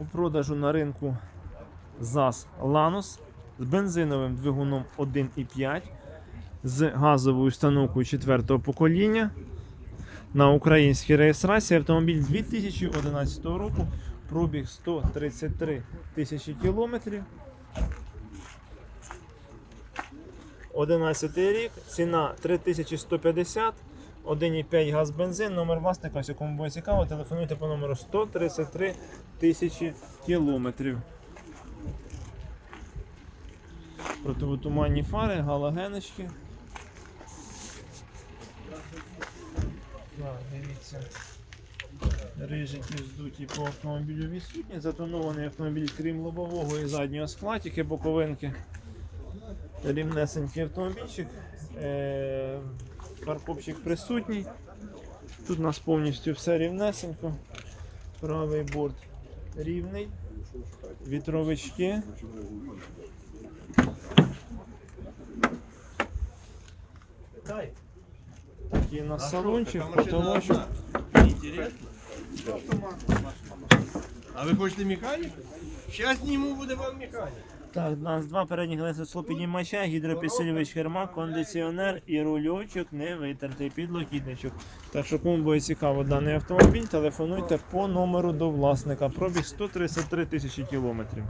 У продажу на ринку ЗАЗ Ланос з бензиновим двигуном 1,5 з газовою установкою 4 покоління. На українській реєстрації автомобіль 2011 року, пробіг 133 тисячі кілометрів. 11 рік, ціна 3150, 1,5 газ бензин, номер власника, якому буде цікаво, телефонуйте по номеру 133 тисячі кілометрів. Противотуманні фари, галогеночки. Так, дивіться. Рижики здуті по автомобілю відсутні. Затонований автомобіль, крім лобового і заднього скла, тільки боковинки. Рівнесенький автомобільчик. Е, Парковщик присутній. Тут у нас повністю все рівнесенько. Правий борт рівний. Вітровички. Такий у нас салончик, потолочок. А ви хочете механіку? Зараз зніму буде вам механік. Так, у нас два передніх лесо піднімача, гідропідсилювач керма, кондиціонер і рульочок не витертий підлокітничок. Так що кому буде цікаво даний автомобіль, телефонуйте по номеру до власника. Пробіг 133 тисячі кілометрів.